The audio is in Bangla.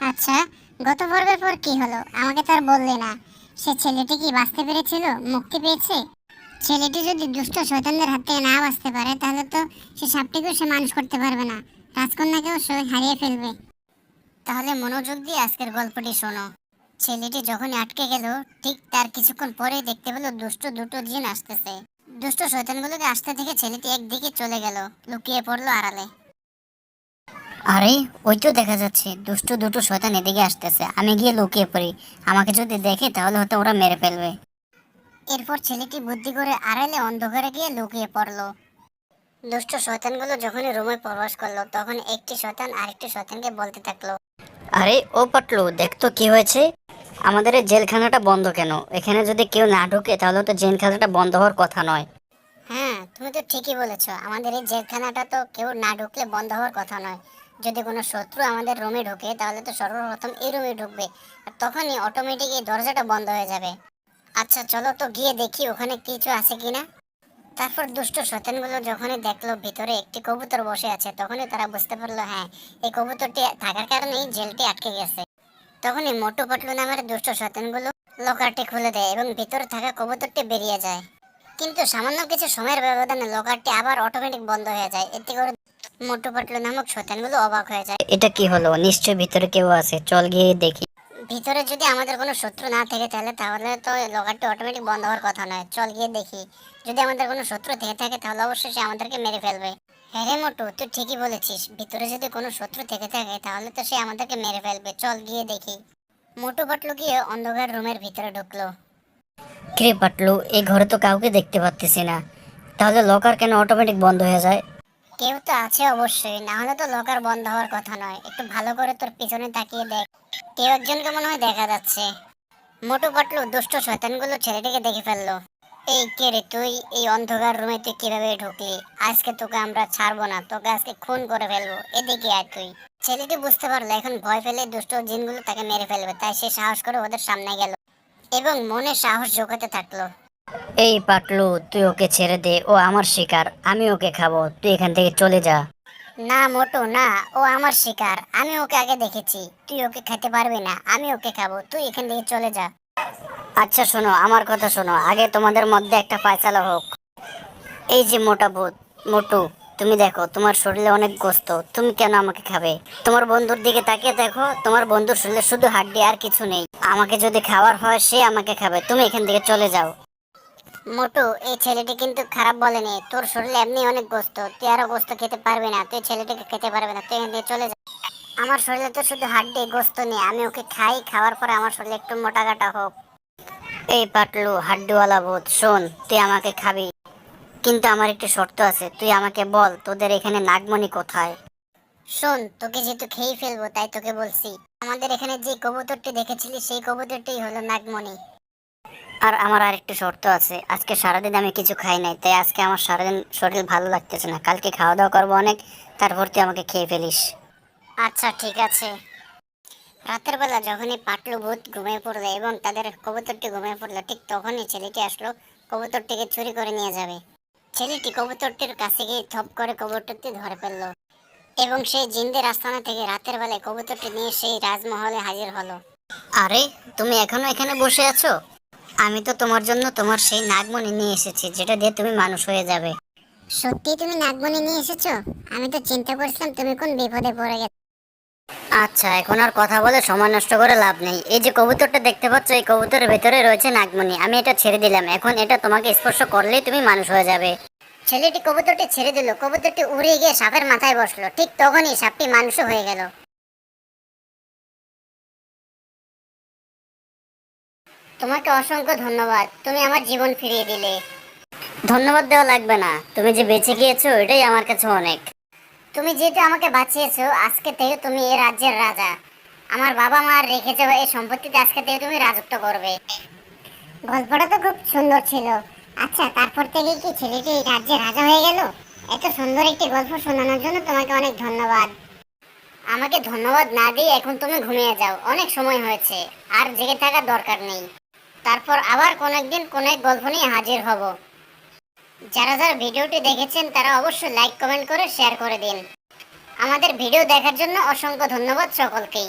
আচ্ছা গত পর্বের পর কি হলো? আমাকে তো আর বললে না। সে ছেলেটি কি বাঁচতে পেরেছিল? মুক্তি পেয়েছে? ছেলেটি যদি দুষ্ট শয়তানদের হাত থেকে না বাঁচতে পারে, তাহলে তো সে সাপটিকেও সে মানুষ করতে পারবে না। রাজকন্যাকেও সে হারিয়ে ফেলবে। তাহলে মনোযোগ দিয়ে আজকের গল্পটি শোনো। ছেলেটি যখনই আটকে গেল, ঠিক তার কিছুক্ষণ পরেই দেখতে পেল দুষ্ট দুটো জিন আসতেছে। দুষ্ট শয়তানগুলোকে আসতে থেকে ছেলেটি একদিকে চলে গেল, লুকিয়ে পড়ল আড়ালে। আরে, ওই তো দেখা যাচ্ছে, দুষ্ট দুটো শয়তান এদিকে আসতেছে, আমি গিয়ে লুকিয়ে পড়ি। আমাকে যদি দেখে, তাহলে হয়তো ওরা মেরে ফেলবে। এরপর ছেলেটি বুদ্ধি করে আড়ালে অন্ধকারে গিয়ে লুকিয়ে পড়ল। দুষ্ট শয়তানগুলো যখনই রুমে প্রবেশ করল, তখন একটি শয়তান আরেকটি শয়তানকে বলতে থাকল, আরে, ও পাটলু দেখতো কি হয়েছে। আমাদের এই জেলখানাটা বন্ধ কেন? এখানে যদি কেউ না ঢুকে, তাহলে তো জেলখানাটা বন্ধ হওয়ার কথা নয়। হ্যাঁ তুমি তো ঠিকই বলেছ। আমাদের এই জেলখানাটা তো কেউ না ঢুকলে বন্ধ হওয়ার কথা নয়। যদি কোনো শত্রু আমাদের রুমে ঢোকে, তাহলে তো সর্বপ্রথম এই রুমে ঢুকবে। আর তখনই অটোমেটিক এই দরজাটা বন্ধ হয়ে যাবে। আচ্ছা চলো তো গিয়ে দেখি ওখানে কিছু আছে কিনা। তারপর দুষ্ট শয়তানগুলো যখনই দেখল ভিতরে একটি কবুতর বসে আছে, তখনই তারা বুঝতে পারল হ্যাঁ এই কবুতরটি থাকার কারণেই জেলটি আটকে গেছে। তখনই মোটু পটলু নামের দুষ্ট সতেনগুলো লকারটি খুলে দেয় এবং ভিতরে থাকা কবুতরটি বেরিয়ে যায়। কিন্তু সামান্য কিছু সময়ের ব্যবধানে লকারটি আবার অটোমেটিক বন্ধ হয়ে যায়। এতে করে মোটু পটলু নামক শয়তানগুলো অবাক হয়ে যায়। এটা কি হলো? নিশ্চয়ই ভিতরে কেউ আছে। চল গিয়ে দেখি। ভিতরে যদি আমাদের কোনো শত্রু না থেকে তাহলে তাহলে তো লকারটি অটোমেটিক বন্ধ হওয়ার কথা নয়। চল গিয়ে দেখি। যদি আমাদের কোনো শত্রু থেকে থাকে তাহলে অবশ্যই সে আমাদেরকে মেরে ফেলবে। হ্যাঁ রে মোটু তুই ঠিকই বলেছিস। ভিতরে যদি কোনো শত্রু থেকে থাকে তাহলে তো সে আমাদেরকে মেরে ফেলবে। চল গিয়ে দেখি। মোটু পটলু গিয়ে অন্ধকার রুমের ভিতরে ঢুকলো। কিরে পাটলু এই ঘরে তো কাউকে দেখতে পাচ্তেছি না। তাহলে লকার কেন অটোমেটিক বন্ধ হয়ে যায়? কেউ তো আছে অবশ্যই না হলে তো লকার বন্ধ হওয়ার কথা নয়। একটু ভালো করে তোর পিছনে তাকিয়ে দেখ, কেউ একজনকে মনে হয় দেখা যাচ্ছে। মোটু পটলু দুষ্ট শয়তানগুলো ছেলেটিকে দেখে ফেলল। এই কে রে তুই? এই অন্ধকার রুমে তুই কীভাবে ঢুকলি? আজকে তোকে আমরা ছাড়বো না, তোকে আজকে খুন করে ফেলব। এদিকে আয় তুই। ছেলেটি বুঝতে পারল, এখন ভয় পেলে দুষ্ট জিনগুলো তাকে মেরে ফেলবে, তাই সে সাহস করে ওদের সামনে গেল এবং মনে সাহস জোগাতে থাকল। এই পাটলু তুই ওকে ছেড়ে দে ও আমার শিকার আমি ওকে খাব তুই এখান থেকে চলে যা। না মোটু না ও আমার শিকার আমি ওকে আগে দেখেছি তুই ওকে খেতে পারবি না আমি ওকে খাব তুই এখান থেকে চলে যা। আচ্ছা শোনো আমার কথা শোনো আগে তোমাদের মধ্যে একটা ফায়সালা হোক। এই যে মোটা ভূত মোটু তুমি দেখো তোমার শরীরে অনেক গোস্ত তুমি কেন আমাকে খাবে? তোমার বন্ধুর দিকে তাকিয়ে দেখো তোমার বন্ধুর শরীরে শুধু হাড্ডি আর কিছু নেই। আমাকে যদি খাওয়ার হয় সে আমাকে খাবে তুমি এখান থেকে চলে যাও। মোটু, এই ছেলেটি কিন্তু খারাপ বলেনি। তোর শরীরে এমনি অনেক গোস্ত, তুই আরও গোস্ত খেতে পারবি না, তুই ছেলেটিকে খেতে পারবি না, তুই এখান চলে যা। আমার শরীরে তো শুধু হাড্ডি গোস্ত নেই, আমি ওকে খাই, খাওয়ার পরে আমার শরীরে একটু মোটা কাটা হোক। এই পাটলু, হাড্ডিওয়ালা ভূত, শোন, তুই আমাকে খাবি। কিন্তু আমার একটি শর্ত আছে, তুই আমাকে বল, তোদের এখানে নাগমণি কোথায়? শোন, তোকে যেহেতু খেয়ে ফেলব, তাই তোকে বলছি, আমাদের এখানে যে কবুতরটি দেখেছিলি সেই কবুতরটি হলো নাগমণি। আর আমার আরেকটু শর্ত আছে। আজকে সারাদিন আমি কিছু খাই নাই তাই আজকে আমার সারাদিন শরীর ভালো লাগতেছে না। কালকে খাওয়া দাওয়া করব অনেক তারপর তুই আমাকে খেয়ে ফেলিস। আচ্ছা ঠিক আছে। রাতের বেলা যখনই পাটলু ভূত ঘুমিয়ে পড়ল এবং তাদের কবুতরটি ঘুমিয়ে পড়ল ঠিক তখনই ছেলেটি আসলো কবুতরটিকে চুরি করে নিয়ে যাবে। ছেলেটি কবুতরটির কাছে গিয়ে থপ করে কবুতরটি ধরে ফেলল এবং সেই জিন্দের আস্তানা থেকে রাতের বেলায় কবুতরটি নিয়ে সেই রাজমহলে হাজির হলো। আরে তুমি এখনও এখানে বসে আছো? আমি তো তোমার জন্য তোমার সেই নাগমণি নিয়ে এসেছি যেটা দিয়ে তুমি মানুষ হয়ে যাবে। সত্যি তুমি নাগমণি নিয়ে এসেছ? আমি তো চিন্তা করছিলাম তুমি কোন বিপদে পড়ে গেছো। আচ্ছা এখন আর কথা বলে সময় নষ্ট করে লাভ নেই। এই যে কবুতরটা দেখতে পাচ্ছ এই কবুতরের ভেতরে রয়েছে নাগমণি। আমি এটা ছেড়ে দিলাম। এখন এটা তোমাকে স্পর্শ করলেই তুমি মানুষ হয়ে যাবে। ছেলেটি কবুতরটি ছেড়ে দিল। কবুতরটি উড়ে গিয়ে সাপের মাথায় বসল। ঠিক তখনই সাপটি মানুষও হয়ে গেল। তোমাকে অসংখ্য ধন্যবাদ। তুমি আমার জীবন ফিরিয়ে দিলে। ধন্যবাদ দেওয়া লাগবে না। তুমি যে বেঁচে গিয়েছো, এটাই আমার কাছে অনেক। তুমি যেহেতু আমাকে বাঁচিয়েছো, আজকে থেকে তুমি এই রাজ্যের রাজা। আমার বাবা মা রেখে যাওয়া এই সম্পত্তিতে আজকে থেকে তুমি রাজত্ব করবে। গল্পটা তো খুব সুন্দর ছিল। আচ্ছা তারপর থেকে কি ছেলেটি এই রাজ্যের রাজা হয়ে গেল? এত সুন্দর একটি গল্প শোনানোর জন্য তোমাকে অনেক ধন্যবাদ। আমাকে ধন্যবাদ না দিয়ে এখন তুমি ঘুমিয়ে যাও। অনেক সময় হয়েছে। আর জেগে থাকার দরকার নেই। তারপর আবার কোন একদিন কোন এক গল্প নিয়ে হাজির হব। যারা যারা ভিডিওটি দেখেছেন, তারা অবশ্যই লাইক কমেন্ট করে শেয়ার করে দিন। আমাদের ভিডিও দেখার জন্য অসংখ্য ধন্যবাদ সকলকেই।